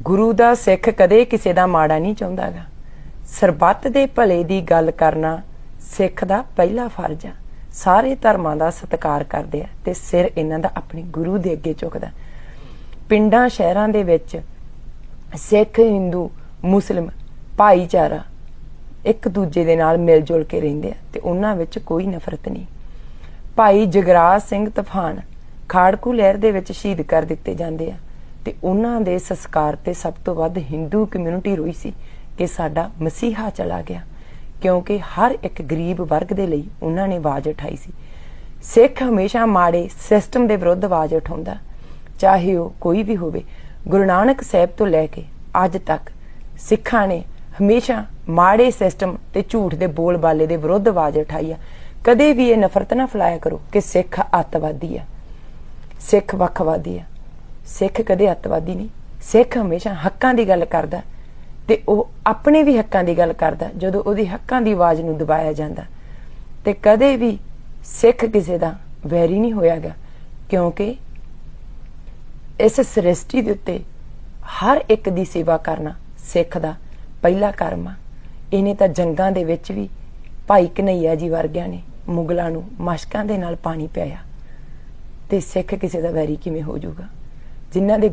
ਗੁਰੂ ਦਾ ਸਿੱਖ ਕਦੇ ਕਿਸੇ ਦਾ ਮਾੜਾ ਨਹੀਂ ਚਾਹੁੰਦਾਗਾ। ਸਰਬੱਤ ਦੇ ਭਲੇ ਦੀ ਗੱਲ ਕਰਨਾ ਸਿੱਖ ਦਾ ਪਹਿਲਾ ਫਰਜ਼ ਆ। ਸਾਰੇ ਧਰਮਾਂ ਦਾ ਸਤਿਕਾਰ ਕਰਦੇ ਆ ਤੇ ਸਿਰ ਇਹਨਾਂ ਦਾ ਆਪਣੇ ਗੁਰੂ ਦੇ ਅੱਗੇ ਝੁਕਦਾ ਪਿੰਡਾਂ, ਸ਼ਹਿਰਾਂ ਦੇ ਵਿੱਚ ਸਿੱਖ, ਹਿੰਦੂ, ਮੁਸਲਿਮ ਭਾਈਚਾਰਾ ਇੱਕ ਦੂਜੇ ਦੇ ਨਾਲ ਮਿਲ ਜੁਲ ਕੇ ਰਹਿੰਦੇ ਆ ਤੇ ਉਹਨਾਂ ਵਿੱਚ ਕੋਈ ਨਫ਼ਰਤ ਨਹੀਂ। ਭਾਈ ਜਗਰਾਜ ਸਿੰਘ ਤੂਫਾਨ ਖਾੜਕੂ ਲਹਿਰ ਦੇ ਵਿੱਚ ਸ਼ਹੀਦ ਕਰ ਦਿੱਤੇ ਜਾਂਦੇ ਆ। ਤੇ ਉਹਨਾਂ ਦੇ ਸੰਸਕਾਰ ਤੇ ਸਭ ਤੋਂ ਵੱਧ ਹਿੰਦੂ ਕਮਿਊਨਿਟੀ ਰੋਈ ਸੀ ਕਿ ਸਾਡਾ ਮਸੀਹਾ ਚਲਾ ਗਿਆ, ਕਿਉਂਕਿ ਹਰ ਇੱਕ ਗਰੀਬ ਵਰਗ ਦੇ ਲਈ ਉਹਨਾਂ ਨੇ ਆਵਾਜ਼ ਉਠਾਈ ਸੀ। ਸਿੱਖ ਹਮੇਸ਼ਾ ਮਾੜੇ ਸਿਸਟਮ ਦੇ ਵਿਰੁੱਧ ਆਵਾਜ਼ ਉਠਾਉਂਦਾ, ਚਾਹੇ ਉਹ ਕੋਈ ਵੀ ਹੋਵੇ। ਗੁਰੂ ਨਾਨਕ ਸਾਹਿਬ ਤੋਂ ਲੈ ਕੇ ਅੱਜ ਤੱਕ ਸਿੱਖਾਂ ਨੇ ਹਮੇਸ਼ਾ ਮਾੜੇ ਸਿਸਟਮ ਤੇ ਝੂਠ ਦੇ ਬੋਲਬਾਲੇ ਦੇ ਵਿਰੁੱਧ ਆਵਾਜ਼ ਉਠਾਈ ਆ। ਕਦੇ ਵੀ ਇਹ ਨਫ਼ਰਤ ਨਾ ਫੈਲਾਇਆ ਕਰੋ ਕਿ ਸਿੱਖ ਅੱਤਵਾਦੀ ਆ, ਸਿੱਖ ਵੱਖਵਾਦੀ ਆ। ਸਿੱਖ ਕਦੇ ਅੱਤਵਾਦੀ ਨਹੀਂ। ਸਿੱਖ ਹਮੇਸ਼ਾ ਹੱਕਾਂ ਦੀ ਗੱਲ ਕਰਦਾ ਤੇ ਉਹ ਆਪਣੇ ਵੀ ਹੱਕਾਂ ਦੀ ਗੱਲ ਕਰਦਾ ਜਦੋਂ ਉਹਦੇ ਹੱਕਾਂ ਦੀ ਆਵਾਜ਼ ਨੂੰ ਦਬਾਇਆ ਜਾਂਦਾ ਤੇ ਕਦੇ ਵੀ ਸਿੱਖ ਕਿਸੇ ਦਾ ਵੈਰੀ ਨਹੀਂ ਹੋਇਆਗਾ, ਕਿਉਂਕਿ ਇਸ ਸ੍ਰਿਸ਼ਟੀ ਦੇ ਉੱਤੇ ਹਰ ਇੱਕ ਦੀ ਸੇਵਾ ਕਰਨਾ ਸਿੱਖ ਦਾ ਪਹਿਲਾ ਕਰਮ ਆ। ਇਹਨੇ ਤਾਂ ਜੰਗਾਂ ਦੇ ਵਿੱਚ ਵੀ ਭਾਈ ਕਨਈਆ ਜੀ ਵਰਗਿਆਂ ਨੇ ਮੁਗਲਾਂ ਨੂੰ ਮਸ਼ਕਾਂ ਦੇ ਨਾਲ ਪਾਣੀ ਪਿਆਇਆ। ਤੇ ਸਿੱਖ ਕਿਸੇ ਦਾ ਵੈਰੀ ਕਿਵੇਂ ਹੋ ਜਾਊਗਾ? ਜਿਨ੍ਹਾਂ ਦੇ